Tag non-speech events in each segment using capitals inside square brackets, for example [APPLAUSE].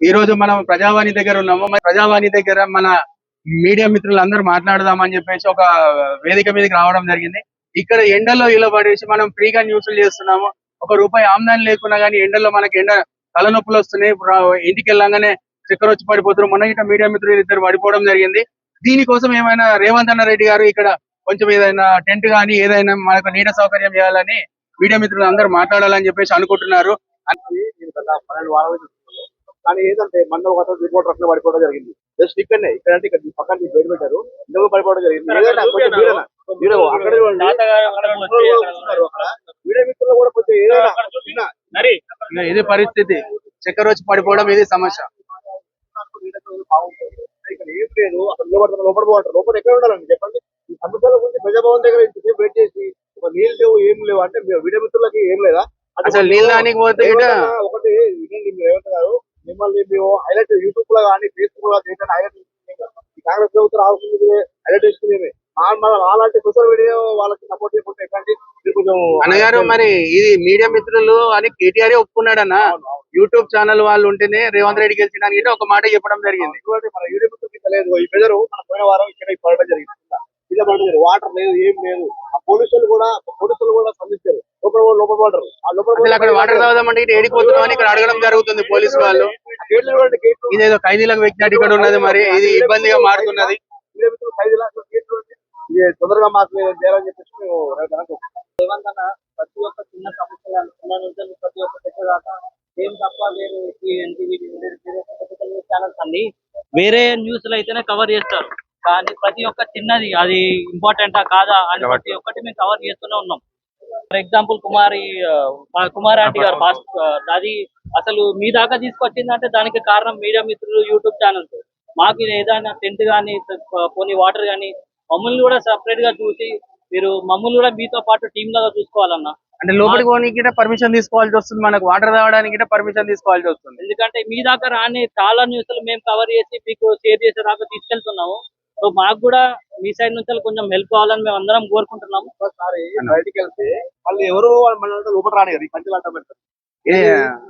ఈ రోజు మనం ప్రజావాణి దగ్గర ఉన్నాము. మరి ప్రజావాణి దగ్గర మన మీడియా మిత్రులు అందరూ మాట్లాడదామని చెప్పేసి ఒక వేదిక మీదకి రావడం జరిగింది. ఇక్కడ ఎండలో ఇలా పడేసి మనం ఫ్రీగా న్యూస్లు చేస్తున్నాము. ఒక రూపాయి ఆమ్దాని లేకున్నా కానీ ఎండలో మనకి ఎండ తలనొప్పులు వస్తున్నాయి. ఇంటికి వెళ్ళంగానే చక్కెర వచ్చి పడిపోతున్నారు. మొన్న ఇట్లా మీడియా మిత్రులు ఇద్దరు పడిపోవడం జరిగింది. దీనికోసం ఏమైనా రేవంత్ అన్న రెడ్డి గారు ఇక్కడ కొంచెం ఏదైనా టెంట్ కానీ ఏదైనా మనకు నీడ సౌకర్యం చేయాలని మీడియా మిత్రులు అందరూ మాట్లాడాలని చెప్పేసి అనుకుంటున్నారు. కానీ ఏంటంటే మొన్న ఒక రిపోర్ట్ అట్లా పడిపోవడం జరిగింది. జస్ట్ ఇక్కడనే ఇక్కడ అంటే ఇక్కడ పక్కన బయట పెట్టారు. ఇందులో పడిపోవడం జరిగింది. వీడియో మిత్రులు కూడా కొంచెం ఏదైనా ఇది పరిస్థితి చక్కెర వచ్చి పడిపోవడం ఇది సమస్య. ఇక్కడ ఏం లేదు అక్కడ లోపల పోతారు లోపల ఎక్కడ ఉండాలండి చెప్పండి ఈ సమస్యల గురించి ప్రజాభవన్ దగ్గర ఇంతసేపు వెయిట్ చేసి ఒక నీళ్ళు లేవు ఏం లేవు అంటే మీ వీడియో మిత్రులకి ఏం లేదా అసలు నీళ్ళు దానికి పోతే ఒకటి వినండి మీరు రేవంత్ గారు. మిమ్మల్ని మేము హైలైట్ యూట్యూబ్లో కానీ ఫేస్బుక్లో కానీ హైలైట్ కాంగ్రెస్ ప్రభుత్వం రావాల్సింది హైలైట్ చేసుకునేవి అలాంటి సోషల్ మీడియా వాళ్ళకి సపోర్ట్ చేయకుండా అన్నగారు మరి ఇది మీడియా మిత్రులు అని కేటీఆర్ ఒప్పుకున్నాడు అన్న యూట్యూబ్ ఛానల్ వాళ్ళు ఉంటేనే రేవంత్ రెడ్డి గెలిచడానికి ఒక మాట చెప్పడం జరిగింది. మన యూట్యూబ్ తెలియదు ఈ మన పోయిన వారం ఇక్కడ పడడం జరిగింది. ఇలా పడడం జరిగింది. వాటర్ లేదు ఏం లేదు. ఆ పోలీసులు కూడా పోలీసులు కూడా స్పందించారు. లోపల లోపల పడరు ఆ లోపల అసలు అక్కడ వాటర్ తాగుదామంటే ఇటు ఏడిపోతున్నాం అని ఇక్కడ అడగడం జరుగుతుంది పోలీసు వాళ్ళు. ఇదేదో ఖైదీలకు వ్యక్తినట్టు ఇక్కడ ఉన్నది మరి. ఇది ఇబ్బందిగా మారుతున్నది. తొందరగా మాకు చేయాలని చెప్పేసి మేము ప్రతి ఒక్క చిన్న సమస్య చిన్న నుంచి ప్రతి ఒక్క పెద్ద దాకా ఏం తప్ప వేరే ఛానల్స్ అన్ని వేరే న్యూస్లో అయితేనే కవర్ చేస్తారు. కానీ ప్రతి ఒక్క చిన్నది అది ఇంపార్టెంటా కాదా అని ప్రతి ఒక్కటి మేము కవర్ చేస్తూనే ఉన్నాం. For example Kumari Kumar aunty గారు ఫాస్ట్ అది అసలు మీ దాకా తీసుకొచ్చిందంటే దానికి కారణం మీడియా మిత్రులు యూట్యూబ్ ఛానల్స్ మాకు ఏదైనా టెంట్ కానీ పోనీ వాటర్ కానీ మమ్మల్ని కూడా సపరేట్గా చూసి మీరు మమ్మల్ని కూడా మీతో పాటు టీమ్ లాగా చూసుకోవాలన్నా. అంటే లోపలికి పోనీకి పర్మిషన్ తీసుకోవాల్సి వస్తుంది. మనకు వాటర్ తాగడానికి పర్మిషన్ తీసుకోవాల్సి వస్తుంది. ఎందుకంటే మీ దాకా రాని చాలా న్యూస్లు మేము కవర్ చేసి మీకు షేర్ చేసే దాకా తీసుకెళ్తున్నాము. సో మాకు కూడా మీ సైడ్ నుంచి కొంచెం హెల్ప్ కావాలని మేము అందరం కోరుకుంటున్నాము. ఒకసారి బయటికి వెళ్తే వాళ్ళు ఎవరో మన లోపల రానిగారు ఈ పంచలాట పెడతారు ఏ,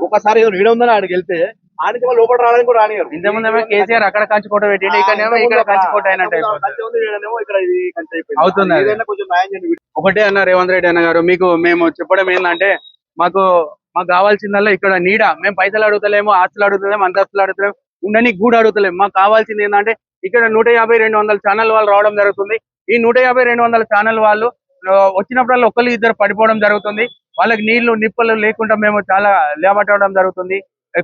ఒకసారి నీడ ఉందని ఆడికి వెళ్తే ఆడికి వాళ్ళు లోపల రావడానికి కూడా రానిగారు ఇంతకుముందేమో కేసీఆర్ అక్కడ కంచుకోట పెట్టిండు ఇక్కడేమో ఇక్కడ కంచుకోట ఇక్కడ ఇది కంచె అయిపోయింది. అవుతుంది ఒకటే అన్న రేవంత్ రెడ్డి అన్న గారు మీకు మేము చెప్పడం ఏంటంటే మాకు మాకు కావాల్సిందల్లా ఇక్కడ నీడ మేము పైసలు అడుగుతలేము ఆస్తులు అడుగుతలేము అంతస్తులు అడుగుతలేము ఉండని గూడు అడుగుతలేము. మాకు కావాల్సింది ఏంటంటే ఇక్కడ నూట యాభై రెండు వందల ఛానల్ వాళ్ళు రావడం జరుగుతుంది. ఈ నూట యాభై రెండు వందల ఛానల్ వాళ్ళు వచ్చినప్పుడల్లా ఒకళ్ళు ఇద్దరు పడిపోవడం జరుగుతుంది. వాళ్ళకి నీళ్ళు నిప్పులు లేకుండా మేము చాలా లేబట్టడం జరుగుతుంది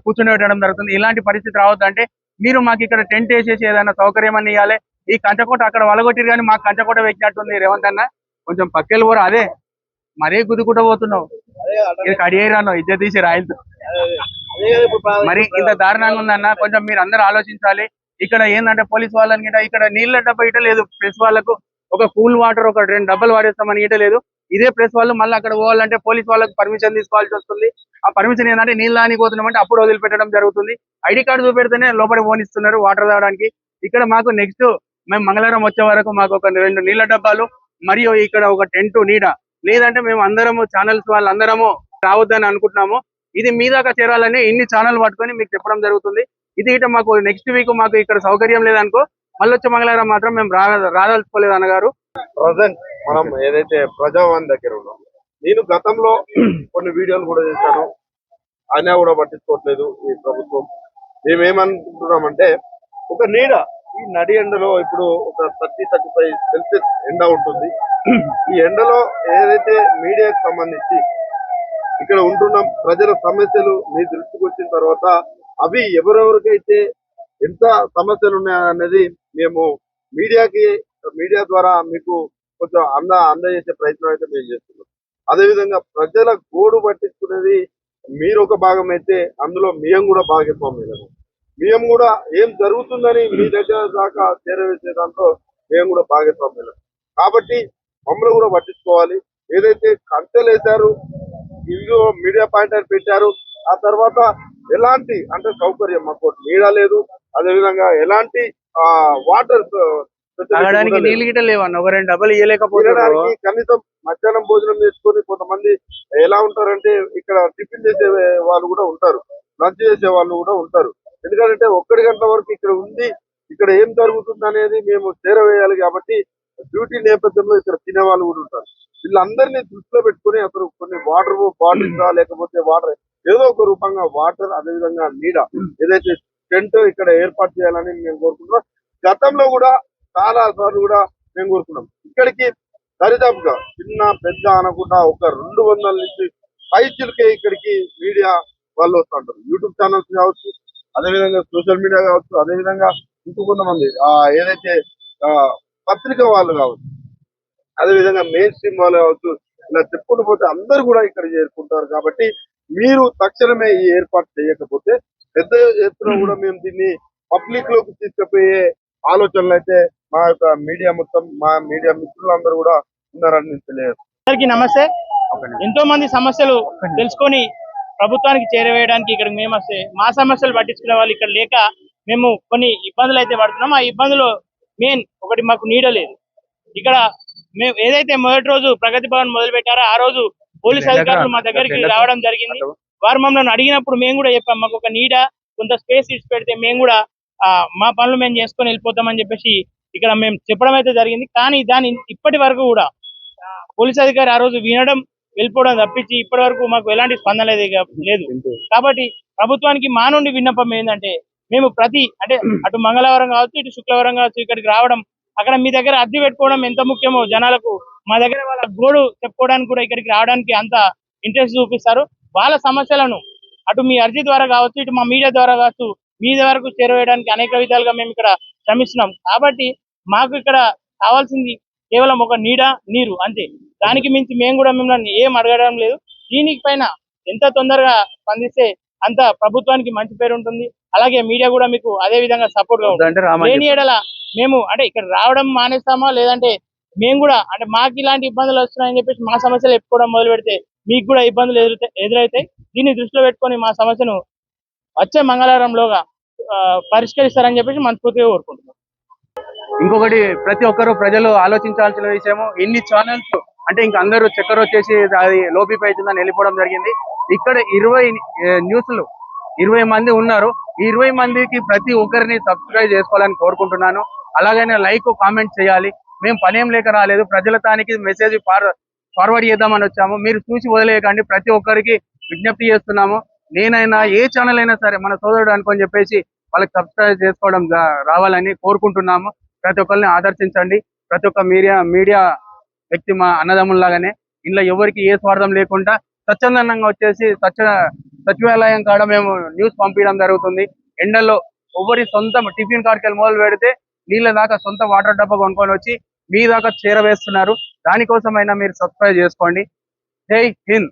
కూర్చుని పెట్టడం జరుగుతుంది. ఇలాంటి పరిస్థితి రావద్దంటే మీరు మాకు ఇక్కడ టెంట్ వేసేసి ఏదైనా సౌకర్యం అని ఇవ్వాలి ఈ కంచకోట అక్కడ వలగొట్టిరు కానీ మాకు కంచకోట పెట్టినట్టుంది రేవంత్ అన్న. కొంచెం పక్కెళ్ళి పోరా అదే. మరీ గుద్దుకుంటూ పోతున్నావు. కడియేరాను ఇద్దరు తీసి రాయలు అదే కదా ఇప్పుడు ప్రా- మరి ఇంత దారుణంగా ఉందన్న కొంచెం మీరు అందరూ ఆలోచించాలి. ఇక్కడ ఏంటంటే పోలీస్ వాళ్ళని గిట్ట ఇక్కడ నీళ్ళ డబ్బా ఇట లేదు. ప్రెస్ వాళ్ళకు ఒక కూల్ వాటర్ ఒక రెండు డబ్బాలు వాడేస్తామని ఇట లేదు. ఇదే ప్రెస్ వాళ్ళు మళ్ళీ అక్కడ పోవాలంటే పోలీస్ వాళ్ళకి పర్మిషన్ తీసుకోవాల్సి వస్తుంది. ఆ పర్మిషన్ ఏంటంటే నీళ్ళు పోతున్నాం అంటే అప్పుడు వదిలిపెట్టడం జరుగుతుంది. ఐడి కార్డు చూపెడితేనే లోపల పోనిస్తున్నారు వాటర్ తాగడానికి. ఇక్కడ మాకు నెక్స్ట్ మేము మంగళవారం వచ్చే వరకు మాకు ఒక రెండు నీళ్ళ డబ్బాలు మరియు ఇక్కడ ఒక టెంట్ నీడ. లేదంటే మేము అందరము ఛానల్స్ వాళ్ళందరము రావద్దని అనుకుంటున్నాము. ఇది మీ దాకా చేరాలని ఇన్ని ఛానల్ పట్టుకొని మీకు చెప్పడం జరుగుతుంది. ఇది ఇట మాకు నెక్స్ట్ వీక్ మాకు ఇక్కడ సౌకర్యం లేదనుకో మళ్ళీ వచ్చే మంగళవారం మాత్రం మేము రా రాదలుచుకోలేదు అన్నగారు. ప్రజెంట్ మనం ఏదైతే ప్రజావాణి దగ్గర ఉన్నాం నేను గతంలో [CLEARS THROAT] కొన్ని వీడియోలు కూడా చేశాను. అయినా కూడా పట్టించుకోవట్లేదు ఈ ప్రభుత్వం. మేమేమనుకుంటున్నామంటే ఒక నీడ ఈ నడి ఎండలో ఇప్పుడు ఒక థర్టీ థర్టీ ఫైవ్ సెల్సియస్ ఎండ ఉంటుంది. ఈ ఎండలో ఏదైతే మీడియాకి సంబంధించి ఇక్కడ ఉంటున్న ప్రజల సమస్యలు మీ దృష్టికి వచ్చిన తర్వాత అవి ఎవరెవరికైతే ఎంత సమస్యలు ఉన్నాయనేది మేము మీడియాకి మీడియా ద్వారా మీకు కొంచెం అంద అందజేసే ప్రయత్నం అయితే మేము చేస్తున్నాం. అదేవిధంగా ప్రజల గోడు పట్టించుకునేది మీరు ఒక భాగం అయితే అందులో మేము కూడా భాగస్వామ్యం మేము కూడా ఏం జరుగుతుందని మీ దగ్గర దాకా చేరవేసే దాంట్లో మేము కూడా భాగస్వామ్యం కాబట్టి మమ్మల్ని కూడా పట్టించుకోవాలి. ఏదైతే కంచెలు వేశారు ఇల్లు మీడియా పాయింట్ పెట్టారు ఆ తర్వాత ఎలాంటి అంటే సౌకర్యం మాకు నీడ లేదు. అదేవిధంగా ఎలాంటి వాటర్ తాగడానికి నీళ్ళు గిట్ట లేవన్న ఒక రెండు డబ్బులు కనీసం మధ్యాహ్నం భోజనం చేసుకొని కొంతమంది ఎలా ఉంటారంటే ఇక్కడ టిఫిన్ చేసే వాళ్ళు కూడా ఉంటారు. లంచ్ చేసే వాళ్ళు కూడా ఉంటారు. ఎందుకంటే ఒక్కడి గంటల వరకు ఇక్కడ ఉంది ఇక్కడ ఏం జరుగుతుంది అనేది మేము చేరవేయాలి కాబట్టి డ్యూటీ నేపథ్యంలో ఇక్కడ తినే వాళ్ళు కూడా ఉంటారు. వీళ్ళందరినీ దృష్టిలో పెట్టుకొని అసలు కొన్ని వాటర్ బాటిల్స్ లేకపోతే వాటర్ ఏదో ఒక రూపంగా వాటర్ అదేవిధంగా నీడ ఏదైతే టెంట్ ఇక్కడ ఏర్పాటు చేయాలని మేము కోరుకుంటున్నాం. గతంలో కూడా చాలా సార్లు కూడా మేము కోరుకున్నాం. ఇక్కడికి దరిదాపుగా చిన్న పెద్ద అనకుండా ఒక రెండు వందల నుంచి పైచులకే ఇక్కడికి మీడియా వాళ్ళు వస్తుంటారు యూట్యూబ్ ఛానల్స్ కావచ్చు అదేవిధంగా సోషల్ మీడియా కావచ్చు అదేవిధంగా ఇంకో కొంతమంది ఆ ఏదైతే ఆ, పత్రిక వాళ్ళు కావచ్చు అదేవిధంగా మెయిన్ స్ట్రీమ్ వాళ్ళు కావచ్చు ఇలా చెప్పుకుంటూ పోతే అందరూ కూడా ఇక్కడ చేరుకుంటారు. కాబట్టి మీరు తక్షణమే ఈ ఏర్పాటు చేయకపోతే పెద్ద ఎత్తున కూడా మేము దీన్ని పబ్లిక్లోకి తీసుకుపోయే ఆలోచనలు అయితే మా యొక్క మీడియా మొత్తం మా మీడియా మిత్రులందరూ కూడా ఉన్నారని నేను తెలియదు అందరికీ నమస్తే. ఎంతో మంది సమస్యలు తెలుసుకొని ప్రభుత్వానికి చేరవేయడానికి ఇక్కడ మేము వస్తే మా సమస్యలు పట్టించుకునే వాళ్ళు ఇక్కడ లేక మేము కొన్ని ఇబ్బందులు అయితే పడుతున్నాం. ఆ ఇబ్బందులు మెయిన్ ఒకటి మాకు నీడ లేదు. ఇక్కడ మేము ఏదైతే మొదటి రోజు ప్రగతి భవన్ మొదలు పెట్టారో ఆ రోజు పోలీస్ అధికారులు మా దగ్గరికి రావడం జరిగింది. వారు మమ్మల్ని అడిగినప్పుడు మేము కూడా చెప్పాం మాకు ఒక నీడ కొంత స్పేస్ ఇచ్చి పెడితే మేము కూడా మా పనులు మేము చేసుకొని వెళ్ళిపోతామని చెప్పేసి ఇక్కడ మేము చెప్పడం అయితే జరిగింది. కానీ దాని ఇప్పటి వరకు కూడా పోలీస్ అధికారి ఆ రోజు వినడం వెళ్ళిపోవడం తప్పించి ఇప్పటి వరకు మాకు ఎలాంటి స్పందన లేదు కాబట్టి ప్రభుత్వానికి మా నుండి విన్నపం ఏంటంటే మేము ప్రతి అంటే అటు మంగళవారం కావచ్చు ఇటు శుక్రవారం కావచ్చు ఇక్కడికి రావడం అక్కడ మీ దగ్గర అద్దె పెట్టుకోవడం ఎంత ముఖ్యమో జనాలకు మా దగ్గర వాళ్ళ గోడు చెప్పుకోవడానికి కూడా ఇక్కడికి రావడానికి అంత ఇంట్రెస్ట్ చూపిస్తారు. వాళ్ళ సమస్యలను అటు మీ అర్జీ ద్వారా కావచ్చు ఇటు మా మీడియా ద్వారా కావచ్చు మీ వరకు చేరవేయడానికి అనేక విధాలుగా మేము ఇక్కడ శ్రమిస్తున్నాం. కాబట్టి మాకు ఇక్కడ కావాల్సింది కేవలం ఒక నీడ నీరు అంతే. దానికి మించి మేము కూడా మిమ్మల్ని ఏం అడగడం లేదు. దీనికి పైన ఎంత తొందరగా స్పందిస్తే అంత ప్రభుత్వానికి మంచి పేరు ఉంటుంది. అలాగే మీడియా కూడా మీకు అదే విధంగా సపోర్ట్గా ఉంటుంది. లేని ఎడల మేము అంటే ఇక్కడ రావడం మానేస్తామా లేదంటే మేము కూడా అంటే మాకు ఇలాంటి ఇబ్బందులు వస్తున్నాయని చెప్పేసి మా సమస్యలు చెప్పుకోవడం మొదలు పెడితే మీకు కూడా ఇబ్బందులు ఎదురుతాయి ఎదురవుతాయి దీన్ని దృష్టిలో పెట్టుకొని మా సమస్యను వచ్చే మంగళవారంలోగా పరిష్కరిస్తారని చెప్పేసి మనస్ఫూర్తిగా కోరుకుంటున్నాం. ఇంకొకటి ప్రతి ఒక్కరు ప్రజలు ఆలోచించాల్సిన విషయము ఇన్ని ఛానల్స్ అంటే ఇంక అందరూ చక్కెర వచ్చేసి అది లోపి అవుతుందని వెళ్ళిపోవడం జరిగింది. ఇక్కడ ఇరవై న్యూస్లు ఇరవై మంది ఉన్నారు. ఈ ఇరవై మందికి ప్రతి ఒక్కరిని సబ్స్క్రైబ్ చేసుకోవాలని కోరుకుంటున్నాను. అలాగనే లైక్ కామెంట్ చేయాలి. మేము పనేం లేక రాలేదు. ప్రజల తానికి మెసేజ్ ఫార్వర్డ్ చేద్దామని వచ్చాము. మీరు చూసి వదిలేయకండి. ప్రతి ఒక్కరికి విజ్ఞప్తి చేస్తున్నాము. నేనైనా ఏ ఛానల్ అయినా సరే మన సోదరుడు అనుకొని చెప్పేసి వాళ్ళకి సబ్స్క్రైబ్ చేసుకోవడం రావాలని కోరుకుంటున్నాము. ప్రతి ఒక్కరిని ఆదర్శించండి. ప్రతి ఒక్క మీడియా మీడియా వ్యక్తి మా అన్నదమ్ముల్లాగానే ఇంట్లో ఎవరికి ఏ స్వార్థం లేకుండా స్వచ్ఛందంగా వచ్చేసి స్వచ్ఛ సచివాలయం కాడ మేము న్యూస్ పంపించడం జరుగుతుంది. ఎండల్లో ఎవరి సొంత టిఫిన్ కార్కెళ్ళి మొదలు పెడితే నీళ్ళ దాకా సొంత వాటర్ డబ్బా కొనుక్కొని వచ్చి మీ దాకా చేరవేస్తున్నారు. దానికోసమైనా మీరు సబ్స్క్రైబ్ చేసుకోండి. జై హింద్.